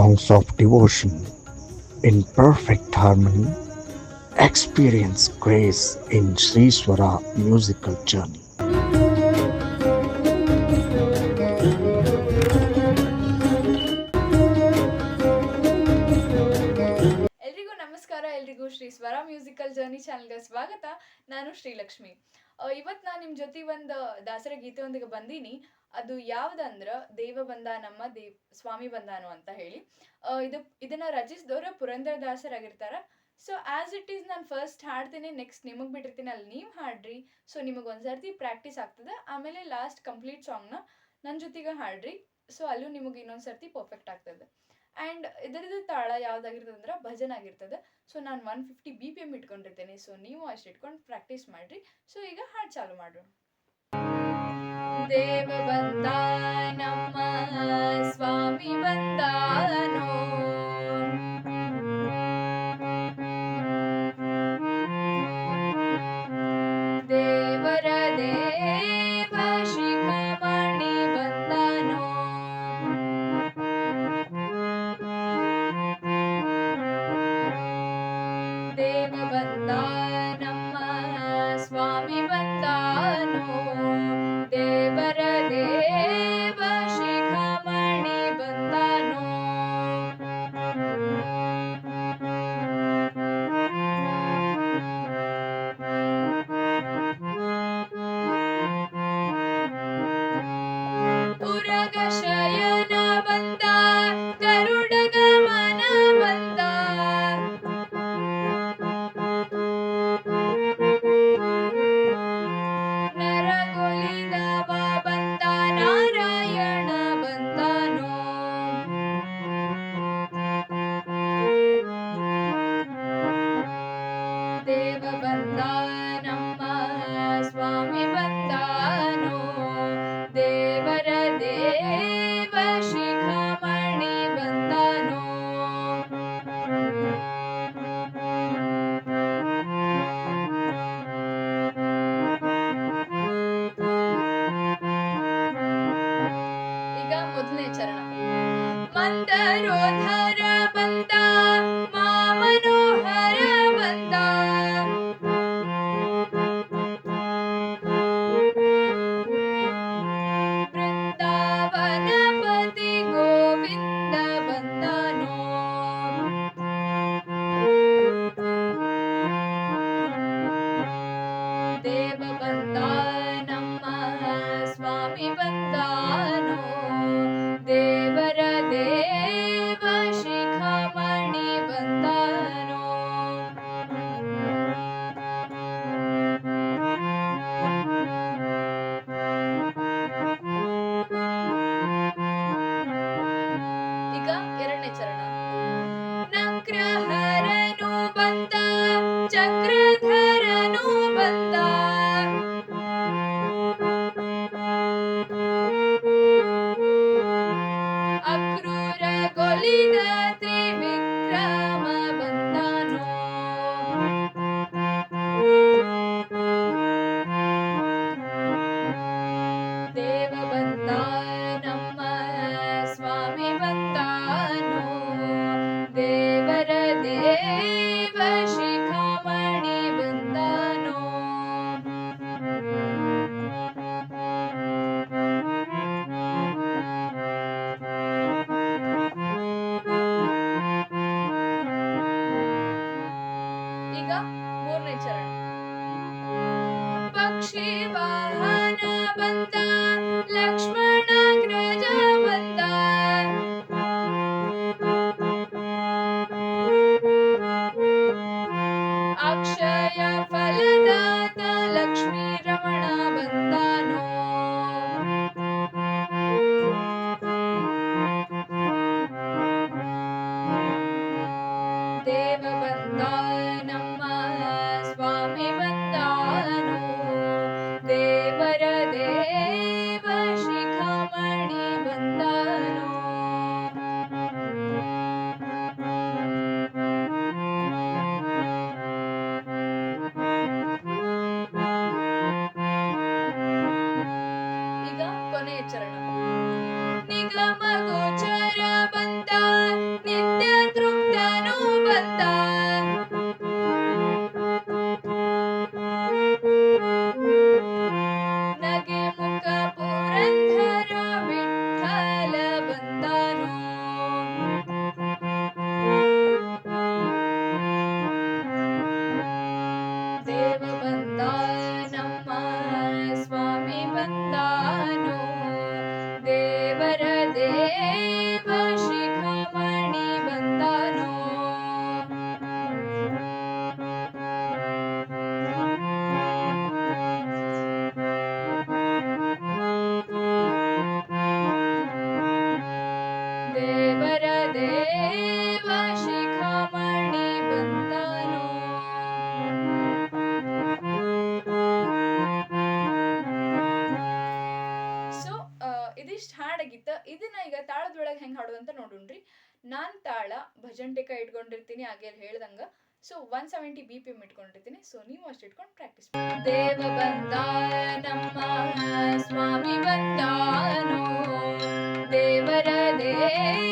songs of devotion in perfect harmony, experience grace in Sri Swara musical journey. ನಮಸ್ಕಾರ ಸ್ವರ musical journey ಚಾನಲ್ಗೆ ಸ್ವಾಗತ ನಾನು ಶ್ರೀಲಕ್ಷ್ಮಿ ಇವತ್ತು ನಾನು ನಿಮ್ಮ ಜೊತೆ ಒಂದು ದಾಸರ ಗೀತೆಯೊಂದಿಗೆ ಬಂದೀನಿ ಅದು ಯಾವ್ದಂದ್ರ ದೇವ ಬಂದ ನಮ್ಮ ದೇವ್ ಸ್ವಾಮಿ ಬಂದಾನು ಅಂತ ಹೇಳಿ. ಇದು, ಇದನ್ನ ರಚಿಸಿದವರು ಪುರಂದರ ದಾಸರಾಗಿರ್ತಾರ ಸೊ ಆಸ್ ಇಟ್ ಈಸ್ ನಾನು ಫಸ್ಟ್ ಹಾಡ್ತೀನಿ ನೆಕ್ಸ್ಟ್ ನಿಮಗೆ ಬಿಟ್ಟಿರ್ತೀನಿ, ಅಲ್ಲಿ ನೀವು ಹಾಡ್ರಿ. ಸೊ ನಿಮಗೆ ಒಂದ್ಸರ್ತಿ ಪ್ರಾಕ್ಟೀಸ್ ಆಗ್ತದೆ. ಆಮೇಲೆ ಲಾಸ್ಟ್ ಕಂಪ್ಲೀಟ್ ಸಾಂಗ್ನ ನನ್ನ ಜೊತೆಗೆ ಹಾಡ್ರಿ. ಸೊ ಅಲ್ಲೂ ನಿಮಗೆ ಇನ್ನೊಂದು ಸರ್ತಿ ಪರ್ಫೆಕ್ಟ್ ಆಗ್ತದೆ. ಆ್ಯಂಡ್ ಇದರದ್ದು ತಾಳ ಯಾವ್ದಾಗಿರ್ತದೆ ಅಂದ್ರೆ ಭಜನ್ ಆಗಿರ್ತದೆ. ಸೊ ನಾನು one fifty B P M ಇಟ್ಕೊಂಡಿರ್ತೇನೆ. So ನೀವು ಅಷ್ಟು ಇಟ್ಕೊಂಡು ಪ್ರಾಕ್ಟೀಸ್ ಮಾಡ್ರಿ. ಸೊ ಈಗ ಹಾಡು ಚಾಲು ಮಾಡೋಣ. देववन्तानं स्वामी वन्तानो देवरदेवणिवन्दनो देववन्तानं स्वामी वन्तानो ಸ್ವಾಮಿ ಬಂದಾನೋ ದೇವರ ದೇವ ಶಿಖಮಣಿ ಬಂದನೋ ಈಗ ಮೊದಲನೇ ಚರಣ ಮಂದರೋಧರ ಬಂದ ಮಾಮನೋಹರ ಬಂದ 한다. ಇದನ್ನ ಈಗ ತಾಳದೊಳಗೆ ಹೆಂಗ್ ಹಾಡೋದಂತ ನೋಡೋಣ್ರಿ. ನಾನ್ ತಾಳ ಭಜಂಟಿಕ ಇಟ್ಕೊಂಡಿರ್ತೀನಿ, ಹಾಗೆ ಹೇಳ್ದಂಗ. So one seventy B P ಇಟ್ಕೊಂಡಿರ್ತೀನಿ. So ನೀವು ಅಷ್ಟು ಇಟ್ಕೊಂಡು ಪ್ರಾಕ್ಟೀಸ್ ದೇವ ಬಂದ ನಮ್ಮ ಸ್ವಾಮಿ ದೇವರ ದೇವ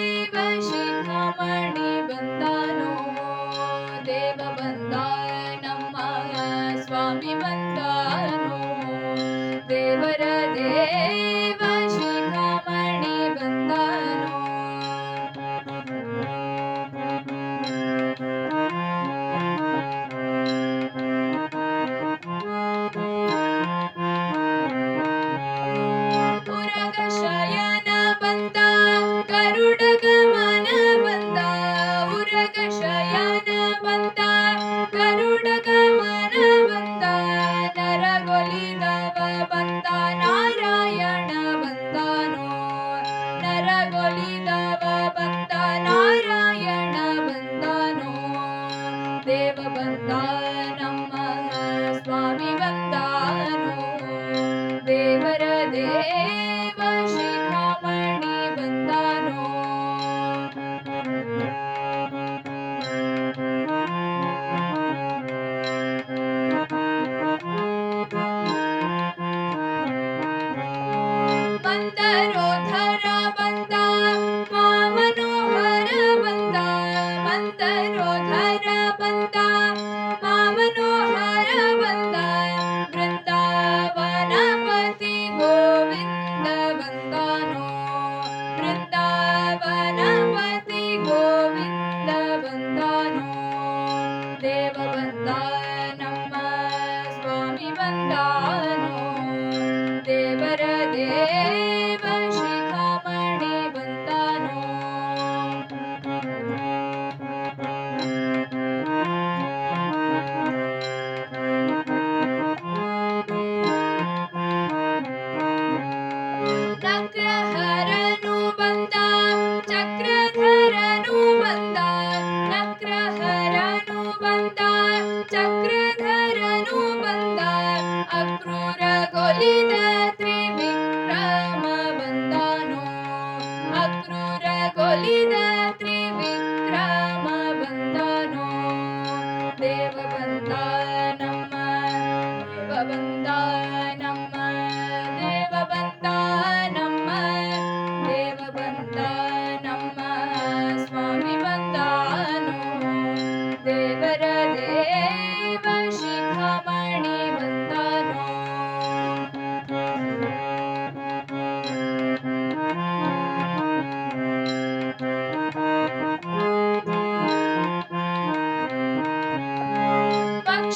ചക്ര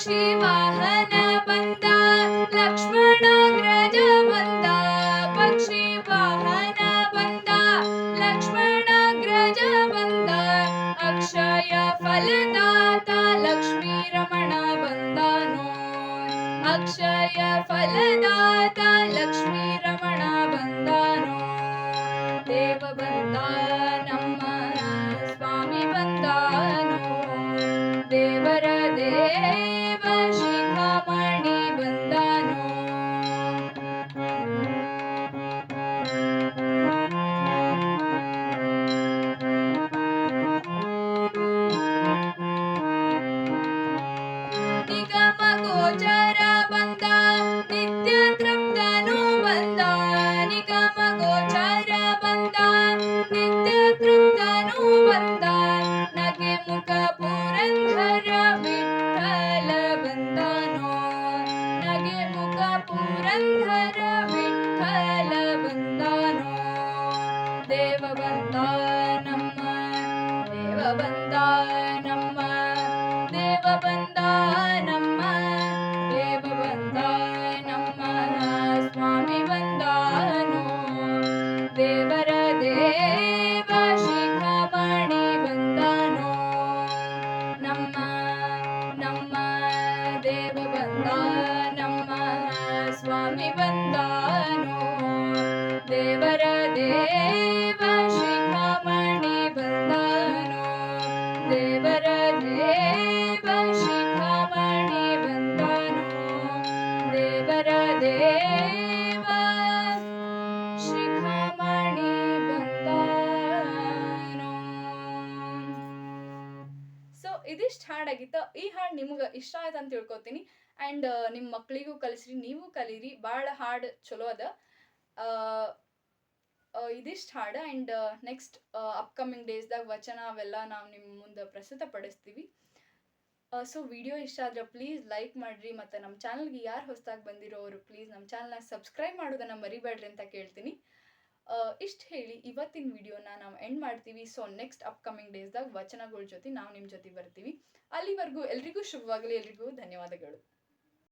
काशी वाहन बंदा लक्ष्मण ग्रज बंदा पक्षी वाहन बंदा लक्ष्मण ग्रज बंदा अक्षय फलदाता लक्ष्मी रमण बंदा नो अक्षय फलदाता लक्ष्मी रमण बंदा नो देव बंदा। ಗೋಚರ ಬಂದ ನಿತ್ಯ ತೃಪ್ತನು ಬಂದ ನಿಗಮ ಗೋಚರ ಬಂದ ನಿತ್ಯ ತೃಪ್ತನು ಬಂದ ನಗೆ ಮುಖ ಪುರಂಧರ ವಿಠಲ ಬಂದನೋ ನಗೆ ಮುಖ ಪುರಂಧರ ವಿಠಲ ಬಂದನೋ ದೇವ ಬಂದ ನಮ್ಮ ದೇವ ಬಂದ ದೇವ ಶಿಖಾಮಣಿ ಬಂದಾನೋ. ಸೊ ಇದಿಷ್ಟು ಹಾಡಾಗಿತ್ತು. ಈ ಹಾಡು ನಿಮಗೆ ಇಷ್ಟ ಆಯ್ತು ಅಂತ ತಿಳ್ಕೊತೀನಿ. ಆ್ಯಂಡ್ uh, ನಿಮ್ಮ ಮಕ್ಕಳಿಗೂ ಕಲಿಸ್ರಿ, ನೀವು ಕಲೀರಿ. ಭಾಳ ಹಾಡು ಚಲೋ ಅದ. ಇದಿಷ್ಟು ಹಾಡು. ಆ್ಯಂಡ್ ನೆಕ್ಸ್ಟ್ ಅಪ್ಕಮಿಂಗ್ ಡೇಸ್ದಾಗ ವಚನ ಅವೆಲ್ಲ ನಾವು ನಿಮ್ಮ ಮುಂದೆ ಪ್ರಸ್ತುತ ಪಡಿಸ್ತೀವಿ. ಸೊ ವಿಡಿಯೋ ಇಷ್ಟ ಆದರೆ ಪ್ಲೀಸ್ ಲೈಕ್ ಮಾಡಿರಿ ಮತ್ತು ನಮ್ಮ ಚಾನಲ್ಗೆ ಯಾರು ಹೊಸದಾಗಿ ಬಂದಿರೋರು ಪ್ಲೀಸ್ ನಮ್ಮ ಚಾನಲ್ನ ಸಬ್ಸ್ಕ್ರೈಬ್ ಮಾಡೋದನ್ನು ಮರಿಬೇಡ್ರಿ ಅಂತ ಕೇಳ್ತೀನಿ. ಇಷ್ಟು ಹೇಳಿ ಇವತ್ತಿನ ವಿಡಿಯೋನ ನಾವು ಎಂಡ್ ಮಾಡ್ತೀವಿ. ಸೊ ನೆಕ್ಸ್ಟ್ ಅಪ್ಕಮಿಂಗ್ ಡೇಸ್ದಾಗ ವಚನಗಳ ಜೊತೆ ನಾವು ನಿಮ್ಮ ಜೊತೆ ಬರ್ತೀವಿ. ಅಲ್ಲಿವರೆಗೂ ಎಲ್ರಿಗೂ ಶುಭವಾಗಲಿ, ಎಲ್ರಿಗೂ ಧನ್ಯವಾದಗಳು.